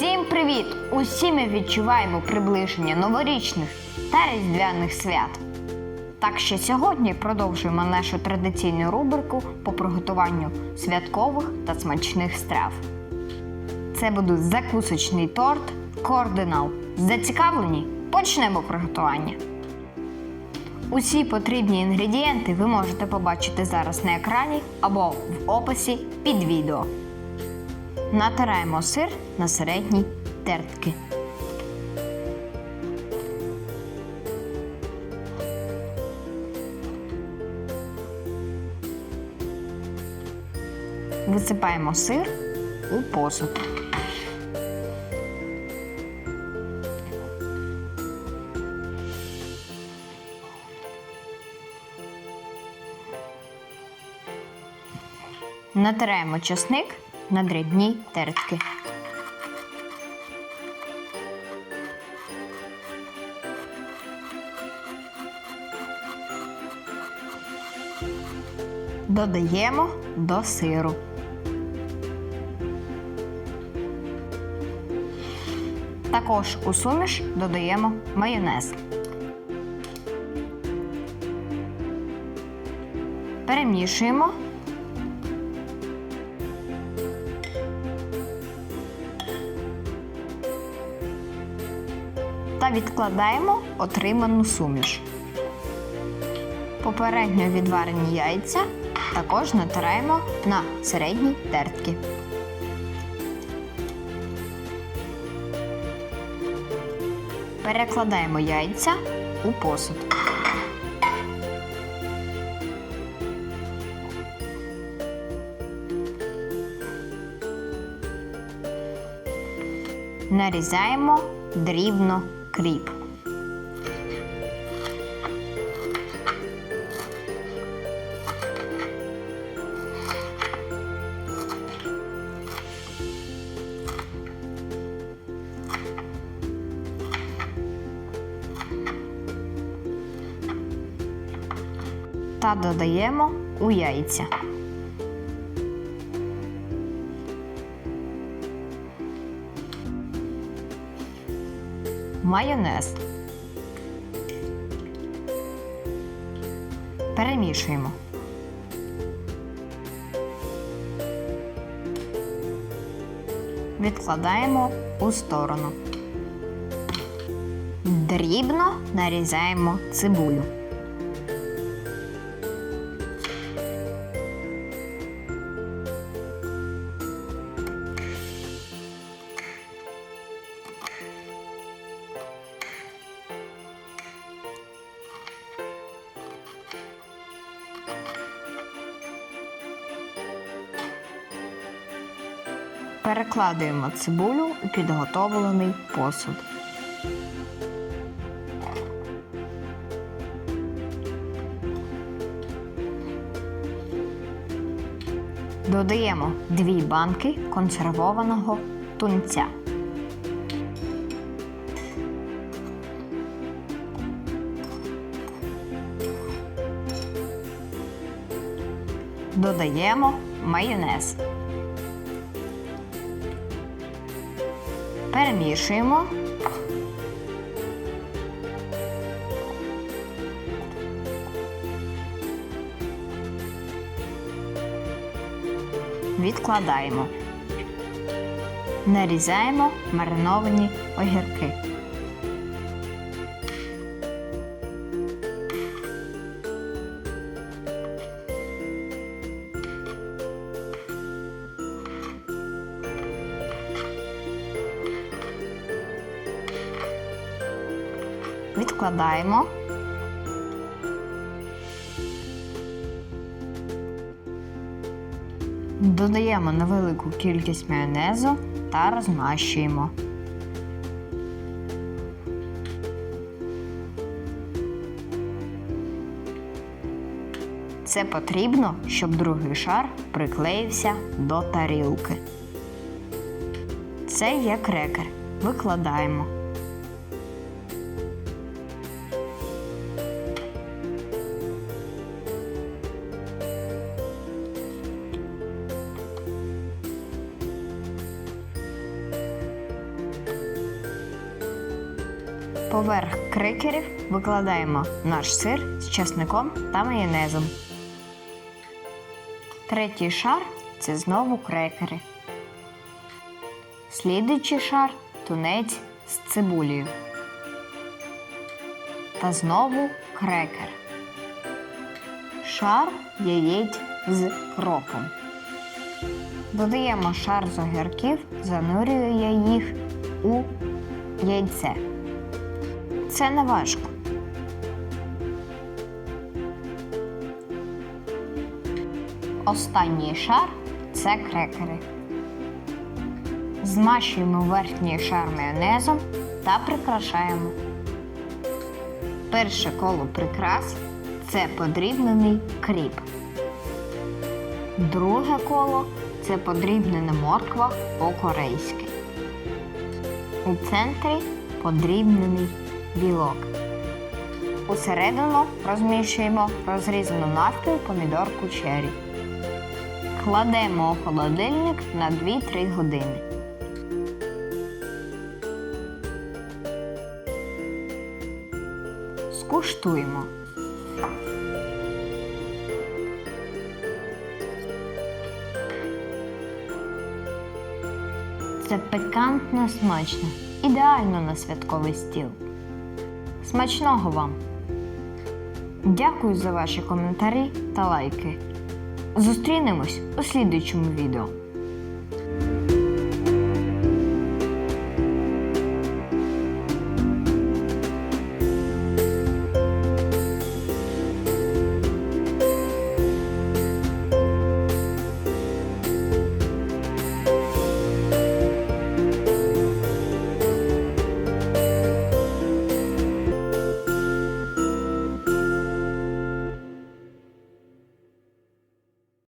Всім привіт! Усі ми відчуваємо приближення новорічних та різдвяних свят. Так що сьогодні продовжуємо нашу традиційну рубрику по приготуванню святкових та смачних страв. Це буде закусочний торт Кординал. Зацікавлені? Почнемо приготування. Усі потрібні інгредієнти ви можете побачити зараз на екрані або в описі під відео. Натираємо сир на середній тертки. Висипаємо сир у посуд. Натираємо чесник на дрібній тертки. Додаємо до сиру. Також у суміш додаємо майонез. Перемішуємо та відкладаємо отриману суміш. Попередньо відварені яйця також натираємо на середній тертки. Перекладаємо яйця у посуд. Нарізаємо дрібно кріп. Та додаємо у яйця. Майонез. Перемішуємо. Відкладаємо у сторону. Дрібно нарізаємо цибулю. Перекладаємо цибулю у підготовлений посуд. Додаємо дві банки консервованого тунця. Додаємо майонез. Перемішуємо. Відкладаємо. Нарізаємо мариновані огірки. Відкладаємо. Додаємо невелику кількість майонезу та розмащуємо. Це потрібно, щоб другий шар приклеївся до тарілки. Це є крекер. Викладаємо. Поверх крекерів викладаємо наш сир з часником та майонезом. Третій шар це знову крекери. Слідуючий шар тунець з цибулею. Та знову крекер. Шар яєць з кропом. Додаємо шар з огірків, занурюю я їх у яйце. Це не важко. Останній шар це крекери. Змащуємо верхній шар майонезом та прикрашаємо. Перше коло прикрас це подрібнений кріп. Друге коло це подрібнена морква по-корейськи. У центрі подрібнений білок. Усередину розміщуємо розрізану навпіл помідорку чері. Кладемо у холодильник на 2-3 години. Скуштуємо. Це пикантно смачно, ідеально на святковий стіл. Смачного вам! Дякую за ваші коментарі та лайки. Зустрінемось у слідуючому відео.